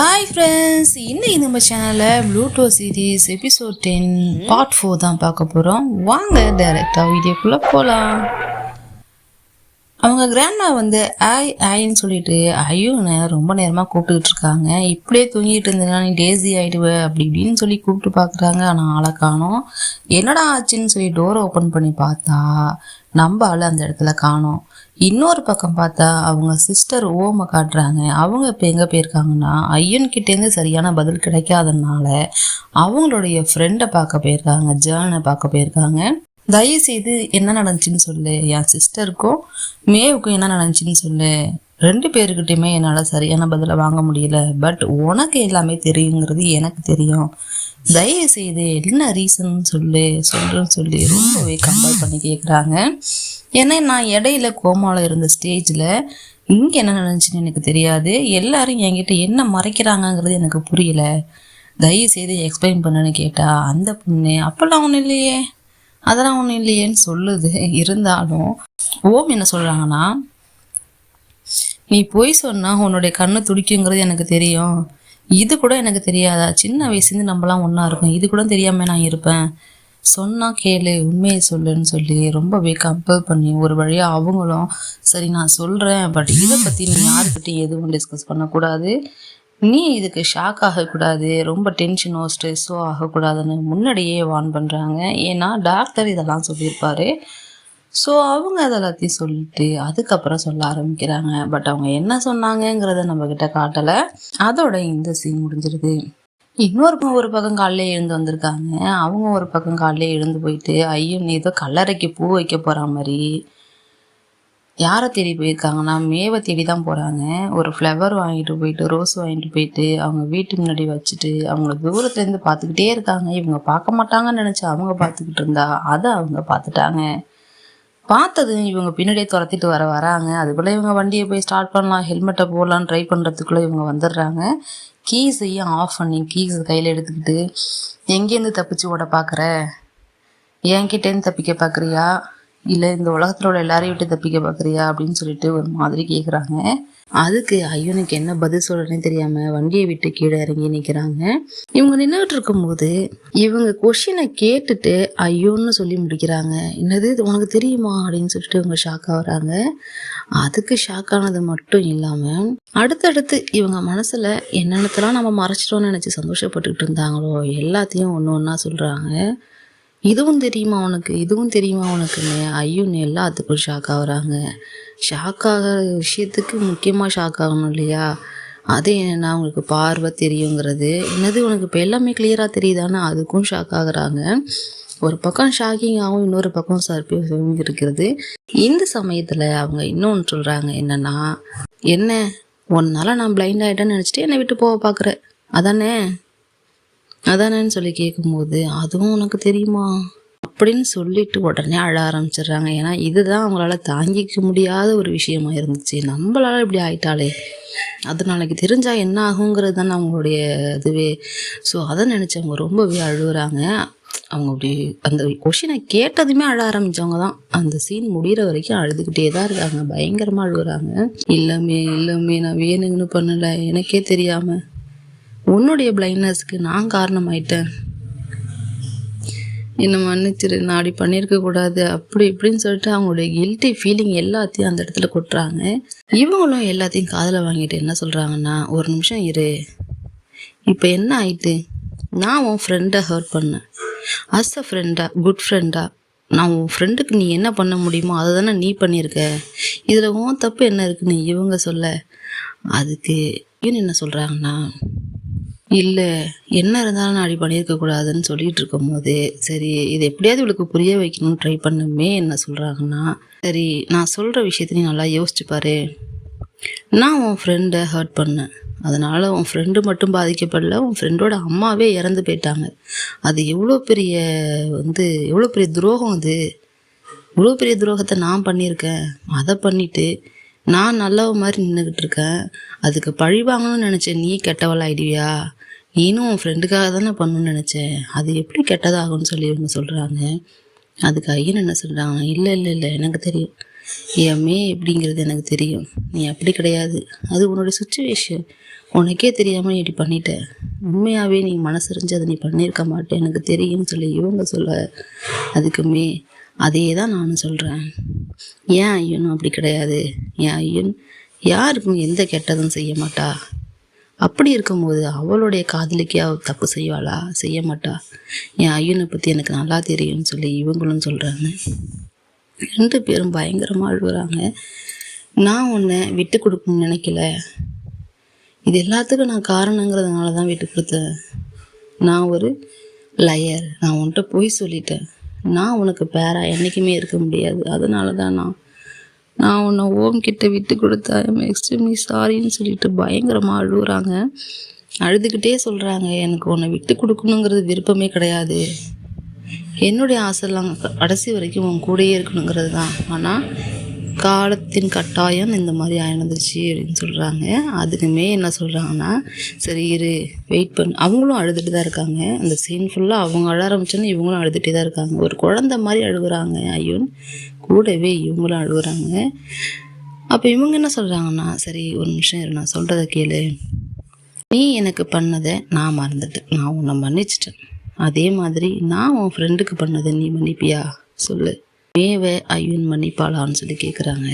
Hi friends இன்னைக்கு நம்ம சேனலில் Pluto series episode ten part four தான் பார்க்க போகிறோம் வாங்க டைரெக்டாக வீடியோக்குள்ளே போகலாம் அவங்க கிராண்ட்மா வந்து ஆய் ஆயின்னு சொல்லிட்டு ஐயோன்னு ரொம்ப நேரமாக கூப்பிட்டுக்கிட்டு இருக்காங்க. இப்படியே தூங்கிட்டு இருந்தேன்னா நீ டேசி ஆகிடுவேன் அப்படி இப்படின்னு சொல்லி கூப்பிட்டு பார்க்குறாங்க. ஆனால் ஆளை காணோம். என்னடா ஆச்சுன்னு சொல்லி டோரை ஓப்பன் பண்ணி பார்த்தா நம்ம ஆள் அந்த இடத்துல காணோம். இன்னொரு பக்கம் பார்த்தா அவங்க சிஸ்டர் ஓமை காட்டுறாங்க. அவங்க இப்போ எங்கே போயிருக்காங்கன்னா ஐயன் கிட்டேருந்து சரியான பதில் கிடைக்காதனால அவங்களுடைய ஃப்ரெண்டை பார்க்க போயிருக்காங்க ஜேர்னை பார்க்க போயிருக்காங்க. தயவு செய்து என்ன நடந்துச்சுன்னு சொல்லு. என் சிஸ்டருக்கும் மேவுக்கும் என்ன நடந்துச்சுன்னு சொல்லு. ரெண்டு பேருக்கிட்டையுமே என்னால் சரியான பதிலை வாங்க முடியல. பட் உனக்கு எல்லாமே தெரியுங்கிறது எனக்கு தெரியும். தயவு செய்து என்ன ரீசன் சொல்லு. சொல்கிறேன்னு சொல்லி ரொம்பவே கம்பேர் பண்ணி கேட்குறாங்க ஏன்னா நான் இடையில கோமாவில் இருந்த ஸ்டேஜில் இங்கே என்ன நடந்துச்சுன்னு எனக்கு தெரியாது. எல்லாரும் என்கிட்ட என்ன மறைக்கிறாங்கங்கிறது எனக்கு புரியல. தயவு செய்து எக்ஸ்பிளைன் பண்ணுன்னு கேட்டால் அந்த பொண்ணு அப்போல்லாம் ஒன்றும் இல்லையே. அதெல்லாம் ஒன்றும் இல்லையேன்னு சொல்லுது. இருந்தாலும் ஓம் என்ன சொல்கிறாங்கன்னா நீ பொய் சொன்னால் உன்னுடைய கண்ணு துடிக்குங்கிறது எனக்கு தெரியும். இது கூட எனக்கு தெரியாதா? சின்ன வயசுலேருந்து நம்மலாம் ஒன்றா இருக்கும். இது கூட தெரியாமல் நான் இருப்பேன். சொன்னால் கேளு உண்மையை சொல்லுன்னு சொல்லி ரொம்பவே கம்பல் பண்ணி ஒரு வழியாக அவங்களும் சரி நான் சொல்கிறேன் பட் இதை பற்றி நீ யாருக்கிட்டையும் எதுவும் டிஸ்கஸ் பண்ணக்கூடாது. நீ இதுக்கு ஷாக் ஆகக்கூடாது ரொம்ப டென்ஷனோ ஸ்ட்ரெஸ்ஸோ ஆகக்கூடாதுன்னு முன்னாடியே வார்ன் பண்ணுறாங்க ஏன்னா டாக்டர் இதெல்லாம் சொல்லியிருப்பாரு. ஸோ அவங்க அதெல்லாத்தையும் சொல்லிட்டு அதுக்கப்புறம் சொல்ல ஆரம்பிக்கிறாங்க. பட் அவங்க என்ன சொன்னாங்கங்கிறத நம்ம கிட்ட காட்டலை. அதோட இந்த சீன் முடிஞ்சிருது. இன்னொரு பக்கம் ஒரு பக்கம் காலைல எழுந்து வந்திருக்காங்க. அவங்க ஒரு பக்கம் காலைல எழுந்து போயிட்டு ஐயோ நீ ஏதோ கல்லறைக்கு பூ வைக்க போகிற மாதிரி. யாரை தேடி போயிருக்காங்கன்னா மேவை தேடி தான் போகிறாங்க ஒரு ஃப்ளவர் வாங்கிட்டு போயிட்டு ரோஸ் வாங்கிட்டு போயிட்டு அவங்க வீட்டு முன்னாடி வச்சுட்டு அவங்கள தூரத்துலேருந்து பார்த்துக்கிட்டே இருக்காங்க. இவங்க பார்க்க மாட்டாங்கன்னு நினச்சி அவங்க பார்த்துக்கிட்டு இருந்தா அதை அவங்க பார்த்துட்டாங்க. பார்த்தது இவங்க பின்னாடியே துரத்திட்டு வர வராங்க. அதுக்குள்ளே இவங்க வண்டியை போய் ஸ்டார்ட் பண்ணலாம் ஹெல்மெட்டை போடலாம் ட்ரை பண்ணுறதுக்குள்ளே இவங்க வந்துடுறாங்க. கீஸையும் ஆஃப் பண்ணி கீஸ் கையில் எடுத்துக்கிட்டு எங்கேருந்து தப்பிச்சு ஓட பார்க்குற? என்கிட்டேருந்து தப்பிக்க பார்க்குறியா? இல்லை இந்த உலகத்தில் உள்ள எல்லாரையும் விட்டு தப்பிக்க பார்க்குறியா அப்படின்னு சொல்லிட்டு ஒரு மாதிரி கேட்குறாங்க அதுக்கு ஐயனுக்கு என்ன பதில் சொல்கிறேன்னு தெரியாமல் வண்டியை விட்டு கீழே இறங்கி நிற்கிறாங்க இவங்க நின்றுட்டு இருக்கும்போது இவங்க கொஷினை கேட்டுட்டு ஐயோன்னு சொல்லி முடிக்கிறாங்க. என்னது இது உனக்கு தெரியுமா? அப்படின்னு சொல்லிட்டு இவங்க ஷாக் ஆகுறாங்க அதுக்கு ஷாக் ஆனது மட்டும் இல்லாமல் அடுத்தடுத்து இவங்க மனசில் என்னென்னத்தெல்லாம் நம்ம மறைச்சிட்டோம்னு நினச்சி சந்தோஷப்பட்டுக்கிட்டு இருந்தாங்களோ எல்லாத்தையும் ஒன்று ஒன்றா சொல்கிறாங்க இதுவும் தெரியுமா உனக்கு? இதுவும் தெரியுமா உனக்குன்னு? ஐயோன்னு எல்லாத்துக்கும் ஷாக் ஆகுறாங்க. ஷாக் ஆகிற விஷயத்துக்கு முக்கியமாக ஷாக் ஆகணும் இல்லையா? அது என்னென்னா அவங்களுக்கு பார்வை தெரியுங்கிறது. என்னது உனக்கு இப்போ எல்லாமே கிளியராக தெரியுதான்னு அதுக்கும் ஷாக் ஆகுறாங்க. ஒரு பக்கம் ஷாக்கிங் ஆகும் இன்னொரு பக்கம் சர்ப்ரைஸும் இருக்கிறது. இந்த சமயத்தில் அவங்க இன்னொன்று சொல்கிறாங்க என்னென்னா என்ன? ஒன்னால நான் பிளைண்ட் ஆகிட்டேன்னு நினச்சிட்டு என்னை விட்டு போக பார்க்குறேன் அதானே? அதானேன்னு சொல்லி கேட்கும்போது அதுவும் உனக்கு தெரியுமா? அப்படின்னு சொல்லிட்டு உடனே அழ ஆரம்பிச்சிடுறாங்க. ஏன்னா இதுதான் அவங்களால தாங்கிக்க முடியாத ஒரு விஷயமா இருந்துச்சு. நம்மளால இப்படி ஆயிட்டாலே. அது நாளைக்கு தெரிஞ்சா என்ன ஆகுங்கிறது தானே அவங்களுடைய இதுவே. ஸோ அதை நினச்சி அவங்க ரொம்பவே அழுகுறாங்க. அவங்க அப்படி அந்த கொஷினை கேட்டதுமே அழ ஆரம்பித்தவங்க தான். அந்த சீன் முடிகிற வரைக்கும் அழுதுகிட்டே தான் இருக்காங்க. பயங்கரமாக அழுகுறாங்க. இல்லைமே இல்லைமே நான் வேணுங்கன்னு பண்ணலை. எனக்கே தெரியாமல் உன்னுடைய பிளைண்ட்னஸ்க்கு நான் காரணமாயிட்டேன். என்னை மன்னிச்சிரு நான் அப்படி பண்ணியிருக்க கூடாது அப்படி இப்படின்னு சொல்லிட்டு அவங்களுடைய கில்ட்டி ஃபீலிங் எல்லாத்தையும் அந்த இடத்துல கொட்டுறாங்க. இவங்களும் எல்லாத்தையும் காதில் வாங்கிட்டு என்ன சொல்கிறாங்கன்னா ஒரு நிமிஷம் இரு. இப்போ என்ன ஆயிட்டு? நான் உன் ஃப்ரெண்டை ஹர்ட் பண்ணேன். அஸ் அ ஃப்ரெண்டா குட் ஃப்ரெண்டா நான் உன் ஃப்ரெண்டுக்கு நீ என்ன பண்ண முடியுமோ அதை தானே நீ பண்ணியிருக்க. இதில் உன் தப்பு என்ன இருக்குன்னு இவங்க சொல்ல அதுக்கு இவன் என்ன சொல்கிறாங்கன்னா இல்லை என்ன இருந்தாலும் நான் அப்படி பண்ணியிருக்கக்கூடாதுன்னு சொல்லிட்டு இருக்கும்போது சரி இது எப்படியாவது இவளுக்கு புரிய வைக்கணும்னு ட்ரை பண்ணுமே என்ன சொல்கிறாங்கன்னா சரி நான் சொல்கிற விஷயத்த நீ நல்லா யோசிச்சு பாரு. நான் உன் ஃப்ரெண்டை ஹர்ட் பண்ணேன். அதனால் உன் ஃப்ரெண்டு மட்டும் பாதிக்கப்படல உன் ஃப்ரெண்டோட அம்மாவே இறந்து போயிட்டாங்க. அது எவ்வளோ பெரிய வந்து எவ்வளோ பெரிய துரோகம் அது. இவ்வளோ பெரிய துரோகத்தை நான் பண்ணியிருக்கேன். அதை பண்ணிவிட்டு நான் நல்லவ மாதிரி நின்றுக்கிட்டு இருக்கேன். அதுக்கு பழி வாங்கணும்னு நினச்சேன். நீ கெட்டவளாயிடுவியா? நீனும் உன் ஃப்ரெண்டுக்காக தானே பண்ணணும்னு நினச்சேன். அது எப்படி கெட்டதாகும்னு சொல்லி இவங்க சொல்கிறாங்க அதுக்கு ஐயன் என்ன சொல்கிறாங்க இல்லை இல்லை இல்லை எனக்கு தெரியும். என் மே எப்படிங்கிறது எனக்கு தெரியும். நீ அப்படி கிடையாது. அது உன்னோட சுச்சுவேஷன் உனக்கே தெரியாமல் இப்படி பண்ணிட்ட. உண்மையாகவே நீ மனசறிஞ்சு அதை நீ பண்ணியிருக்க மாட்டேன் எனக்கு தெரியும்னு சொல்லி இவங்க சொல்ல அதுக்குமே அதே தான் நானும் சொல்கிறேன் ஏன் ஐயனும் அப்படி கிடையாது? என் ஐயன் யாருக்கும் எந்த கெட்டதும் செய்ய மாட்டா? அப்படி இருக்கும்போது அவளுடைய காதலிக்கு அவள் தப்பு செய்வாளா? செய்ய மாட்டா என் ஐயனை பற்றி எனக்கு நல்லா தெரியும்னு சொல்லி இவங்களும் சொல்கிறாங்க ரெண்டு பேரும் பயங்கரமாக அழுகுறாங்க. நான் உன்னை விட்டு கொடுக்கணும்னு நினைக்கல. இது எல்லாத்துக்கும் நான் காரணங்கிறதுனால தான் விட்டு கொடுத்தேன். நான் ஒரு லயர் நான் உன்கிட்ட போய் சொல்லிட்டேன். நான் உனக்கு பேரா என்றைக்குமே இருக்க முடியாது. அதனால தான் நான் நான் உன்னை ஓம் கிட்ட விட்டு கொடுத்தா எக்ஸ்ட்ரீம்லி சாரின்னு சொல்லிட்டு பயங்கரமாக அழுகுறாங்க அழுதுகிட்டே சொல்கிறாங்க எனக்கு உன்னை விட்டு கொடுக்கணுங்கிறது விருப்பமே கிடையாது. என்னுடைய ஆசைலாம் கடைசி வரைக்கும் உன் கூடயே இருக்கணுங்கிறது தான். ஆனால் காலத்தின் கட்டாயம் இந்த மாதிரி ஆயிடுந்துச்சு அப்படின்னு சொல்கிறாங்க அதுக்குமே என்ன சொல்கிறாங்கன்னா சரி இரு வெயிட் பண்ணு அவங்களும் அழுதுட்டு தான் இருக்காங்க. அந்த சீன் ஃபுல்லாக அவங்க அழ ஆரம்பிச்சோன்னு இவங்களும் அழுதுகிட்டே தான் இருக்காங்க. ஒரு குழந்த மாதிரி அழுகுறாங்க ஐயோன். கூடவே இவங்களும் அழுகுறாங்க. அப்போ இவங்க என்ன சொல்கிறாங்கன்னா சரி ஒரு நிமிஷம் இரு நான் சொல்கிறத கேளு. நீ எனக்கு பண்ணதை நான் மறந்துட்டேன். நான் உன்னை மன்னிச்சிட்டேன். அதே மாதிரி நான் உன் ஃப்ரெண்டுக்கு பண்ணதை நீ மன்னிப்பியா? சொல்லு. மேவை ஐயன் மன்னிப்பாளான்னு சொல்லி கேட்குறாங்க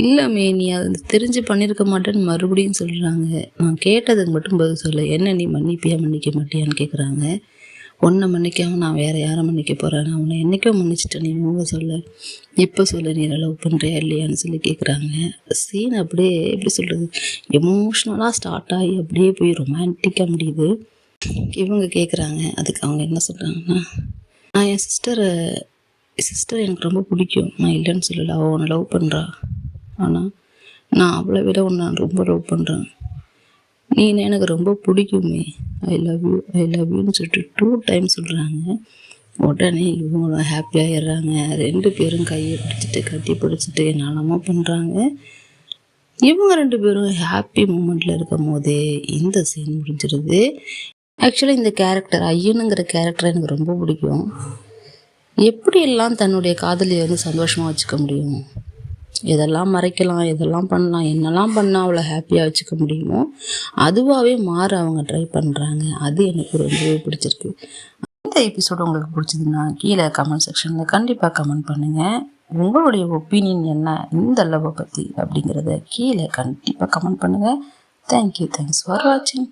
இல்லைமே நீ அது தெரிஞ்சு பண்ணியிருக்க மாட்டேன்னு மறுபடியும் சொல்கிறாங்க நான் கேட்டதுக்கு மட்டும் பதில் சொல்ல. என்ன நீ மன்னிப்பியா மன்னிக்க மாட்டியான்னு கேட்குறாங்க உன்னை மன்னிக்காம நான் வேறு யாரை மன்னிக்க போகிறேன் நான் உன்னை என்றைக்கோ மன்னிச்சிட்டேன் நீ உங்க சொல்ல. இப்போ சொல்ல நீ லவ் பண்ணுறியா இல்லையான்னு சொல்லி கேட்குறாங்க சீன் அப்படியே எப்படி சொல்கிறது எமோஷ்னலாக ஸ்டார்ட் ஆகி அப்படியே போய் ரொமான்டிக்காக முடியுது. இவங்க கேட்குறாங்க அதுக்கு அவங்க என்ன சொல்கிறாங்கன்னா நான் என் சிஸ்டரை சிஸ்டர் எனக்கு ரொம்ப பிடிக்கும். நான் இல்லைன்னு சொல்லலை. அவள் உன்னை லவ் பண்ணுறா ஆனால் நான் அவளை விட உன்னை ரொம்ப லவ் பண்ணுறேன் நீ எனக்கு ரொம்ப பிடிக்குமே. I love you I love யூன்னு சொல்லிட்டு டூ டைம் சொல்கிறாங்க உடனே இவங்களும் ஹாப்பியாகிடுறாங்க ரெண்டு பேரும் கையை பிடிச்சிட்டு கட்டி பிடிச்சிட்டு என்னென்னமோ பண்ணுறாங்க இவங்க ரெண்டு பேரும் ஹாப்பி மூமெண்ட்டில் இருக்கும் போதே இந்த சீன் முடிஞ்சிருது. ஆக்சுவலாக இந்த கேரக்டர் ஐயனுங்கிற கேரக்டர் எனக்கு ரொம்ப பிடிக்கும். எப்படியெல்லாம் தன்னுடைய காதலியை வந்து சந்தோஷமாக வச்சுக்க முடியும்? எதெல்லாம் மறைக்கலாம் எதெல்லாம் பண்ணலாம் என்னெல்லாம் பண்ணால் அவளை ஹாப்பியாக வச்சுக்க முடியுமோ அதுவாகவே மாற அவங்க ட்ரை பண்ணுறாங்க அது எனக்கு ரொம்பவே பிடிச்சிருக்கு. இந்த எபிசோடு உங்களுக்கு பிடிச்சதுன்னா கீழே கமெண்ட் செக்ஷனில் கண்டிப்பாக கமெண்ட் பண்ணுங்கள் உங்களுடைய ஒப்பீனியன் என்ன இந்த லவ்வை பற்றி அப்படிங்கிறத கீழே கண்டிப்பாக கமெண்ட் பண்ணுங்கள் தேங்க்யூ தேங்க்ஸ் ஃபார் வாட்சிங்